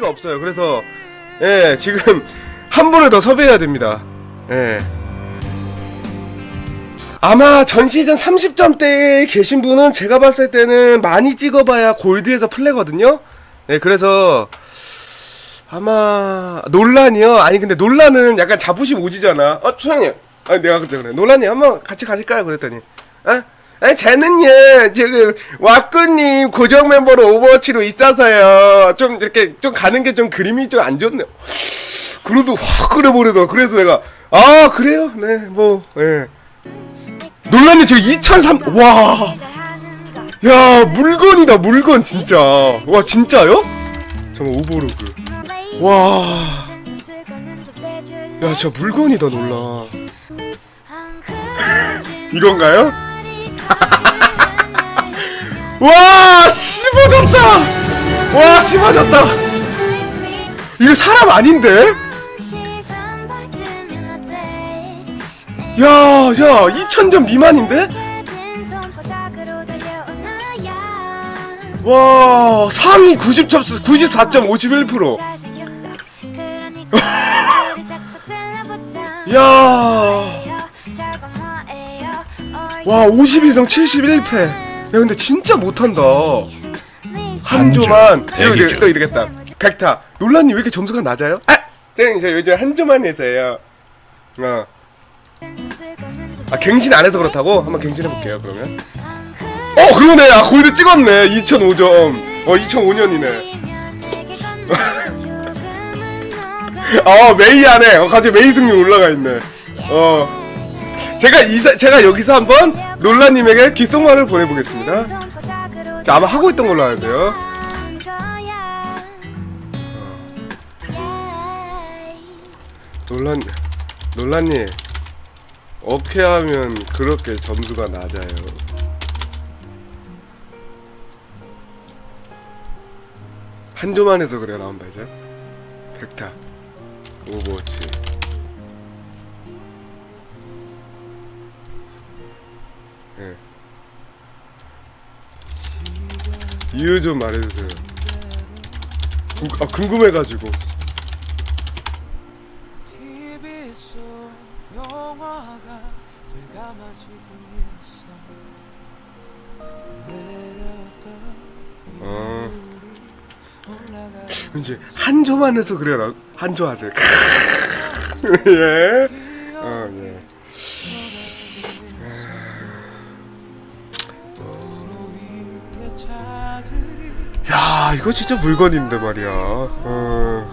가 없어요. 그래서 예 지금 한 분을 더 섭외해야 됩니다. 예. 아마 전 시즌 30점대에 계신 분은 제가 봤을 때는 많이 찍어봐야 골드에서 플레거든요. 예, 그래서 아마 논란이요. 아니 근데 논란은 약간 자부심 오지잖아. 어, 소장님. 아니 내가 그때 그래. 논란님 한번 같이 가실까요? 그랬더니, 아, 아니 쟤는요 지금 왁구님 고정 멤버로 오버워치로 있어서요. 좀 이렇게 좀 가는 게 좀 그림이 좀 안 좋네요. 그래도 확 그래 버리더. 그래서 내가 아 그래요? 네, 뭐 예. 논란이 지금 2003 와. 야 물건이다 물건 진짜. 와 진짜요? 잠깐 오버로그. 와. 야 진짜 물건이다 놀라. 이건가요? 와 씹어졌다. 와 씹어졌다. 이거 사람 아닌데? 야야 2,000점 미만인데? 와 상위 90점 94.51%. 야. 와 52성 71패. 야 근데 진짜 못한다. 한 조만 이거 대기 중. 이거 이러겠다. 백타. 논란님 왜 이렇게 점수가 낮아요? 아, 쟤는 저 요즘 한 조만 해서요. 어. 아 갱신 안 해서 그렇다고? 한번 갱신해 볼게요 그러면. 어 그러네. 아 골드 찍었네. 2005점. 어 2005년이네. 어 메이 안에 어 갑자기 메이 승률 올라가 있네. 어. 제가 이사 제가 여기서 한번 논란님에게 귓속말을 보내보겠습니다. 자 아마 하고 있던 걸로 아는데요. 논란 논란님 어떻게 하면 그렇게 점수가 낮아요? 한 조만 해서 그래 나온다 이제. 백타 오버워치. 예. 이유 좀 말해주세요. 궁, 아 궁금해가지고. 어. 이제 한 조만 해서 그래라. 한조 하세요. 예. 어 예. 야 이거 진짜 물건인데 말이야. 어.